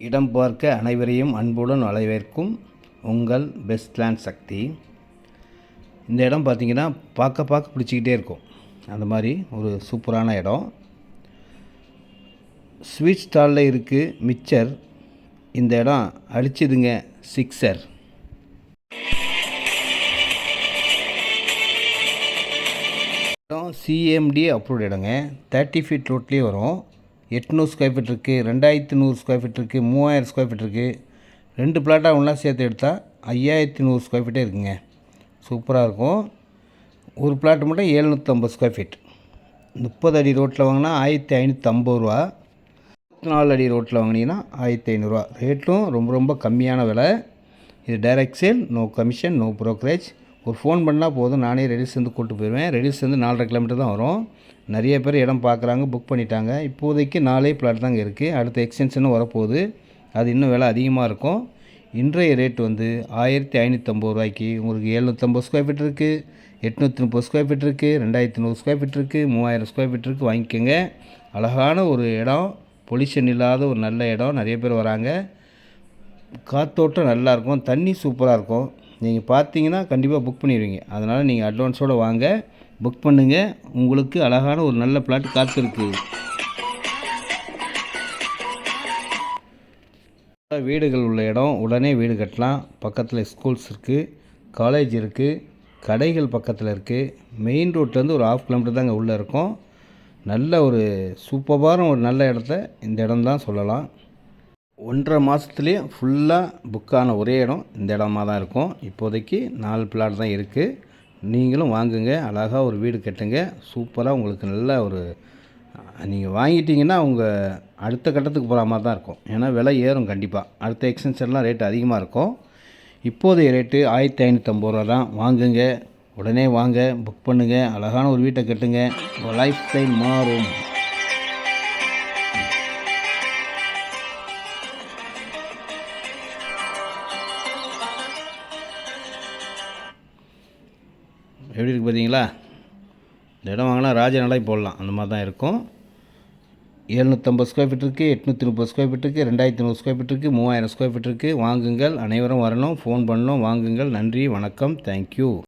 இடம் பார்க்க அனைவரையும் அன்புடன் வரவேற்கும் உங்கள் பெஸ்ட் லேண்ட் சக்தி. இந்த இடம் பார்த்தீங்கன்னா பார்க்க பார்க்க பிடிச்சிக்கிட்டே இருக்கும். அந்த மாதிரி ஒரு சூப்பரான இடம். ஸ்வீட் ஸ்டாலில் இருக்குது மிச்சர். இந்த இடம் அழிச்சிதுங்க சிக்ஸர் இடம் சிஎம்டி அப்ரூவ்ட் இடங்க தேர்ட்டி ஃபீட் ரோட்லேயே வரும். எட்நூறு ஸ்கொயர் ஃபீட் இருக்குது ரெண்டாயிரத்தி நூறு ஸ்கொயர் ஃபீட் இருக்குது மூவாயிரம் ஸ்கொயர் ஃபீட் இருக்குது ரெண்டு பிளாட்டாக ஒன்றா சேர்த்து எடுத்தால் ஐயாயிரத்தி நூறு ஸ்கொயர் ஃபீட்டே இருக்குங்க. சூப்பராக இருக்கும். ஒரு பிளாட் மட்டும் எழுநூற்றம்பது ஸ்கொயர் ஃபீட் முப்பது அடி ரோட்டில் வாங்கினா ஆயிரத்தி ஐநூற்றம்பது ரூபா. முப்பத்தி நாலு அடி ரோட்டில் வாங்கினீங்கன்னா ஆயிரத்தி ஐநூறுரூவா ரேட்டும் ரொம்ப ரொம்ப கம்மியான விலை. இது direct sale no commission no brokerage ஒரு ஃபோன் பண்ணால் போதும் நானே ரெடிஸ்லேருந்து கூப்பிட்டு போயிடுவேன். ரெடிஸ்லேருந்து நாலரை கிலோமீட்டர் தான் வரும். நிறைய பேர் இடம் பார்க்குறாங்க புக் பண்ணிட்டாங்க. இப்போதைக்கு நாலே பிளாட் தாங்க இருக்குது அடுத்த எக்ஸ்டென்ஷனும் வரப்போகுது. அது இன்னும் விலை அதிகமாக இருக்கும். இன்றைய ரேட் வந்து ஆயிரத்தி ஐநூற்றம்பது ரூபாய்க்கு உங்களுக்கு எழுநூற்றம்பது ஸ்கொயர் ஃபீட் இருக்குது எட்நூற்றி முப்பது ஸ்கொயர் ஃபீட் இருக்குது ரெண்டாயிரத்தி நூறு ஸ்கொயர் ஃபீட் இருக்குது மூவாயிரம் ஸ்கொயர் ஃபீட் இருக்குது வாங்கிக்கோங்க. அழகான ஒரு இடம். பொல்யூஷன் இல்லாத ஒரு நல்ல இடம். நிறைய பேர் வராங்க. காற்றோட்டம் நல்லாயிருக்கும் தண்ணி சூப்பராக இருக்கும். நீங்கள் பார்த்தீங்கன்னா கண்டிப்பாக புக் பண்ணிடுவீங்க. அதனால் நீங்கள் அட்வான்ஸோடு வாங்க. புக் பண்ணுங்கள் உங்களுக்கு அழகான ஒரு நல்ல பிளாட் காத்திருக்கு. வீடுகள் உள்ள இடம். உடனே வீடு கட்டலாம். பக்கத்தில் ஸ்கூல்ஸ் இருக்குது காலேஜ் இருக்குது கடைகள் பக்கத்தில் இருக்குது மெயின் ரோட்லேருந்து ஒரு ஆஃப் கிலோமீட்டர் தாங்க உள்ளே இருக்கும். நல்ல ஒரு சூப்பரான ஒரு நல்ல இடத்த இந்த இடம் தான் சொல்லலாம். ஒன்றரை மாதத்துலேயே ஃபுல்லாக புக்கான ஒரே இடம் இந்த இடமா தான் இருக்கும். இப்போதைக்கு நாலு பிளாட் தான் இருக்குது நீங்களும் வாங்குங்க அழகாக ஒரு வீடு கட்டுங்க. சூப்பராக உங்களுக்கு நல்ல ஒரு நீங்கள் வாங்கிட்டீங்கன்னா உங்கள் அடுத்த கட்டத்துக்கு போகிற மாதிரி தான் இருக்கும். ஏன்னா விலை ஏறும் கண்டிப்பாக அடுத்த எக்ஸ்டென்ஷன்லாம் ரேட் அதிகமாக இருக்கும். இப்போதைய ரேட்டு ஆயிரத்தி ஐநூற்றம்பது ரூபா தான். வாங்குங்க உடனே வாங்க புக் பண்ணுங்கள் அழகான ஒரு வீட்டை கட்டுங்க. உங்கள் லைஃப் ஸ்டைல் மாறும். எப்படி இருக்குது பார்த்தீங்களா? இந்த இடம் வாங்கினா ராஜநடை போடலாம். அந்த மாதிரி தான் இருக்கும். எழுநூற்றம்பது ஸ்கொயர் ஃபீட் இருக்குது எட்நூற்றி முப்பது ஸ்கொயர் ஃபீட் இருக்குது ரெண்டாயிரத்தி நூறு ஸ்கொயர் ஃபீட் இருக்குது மூவாயிரம் ஸ்கொயர் ஃபீட் இருக்குது வாங்குங்கள். அனைவரும் வரணும். ஃபோன் பண்ணணும். வாங்குங்கள். நன்றி. வணக்கம். தேங்க்யூ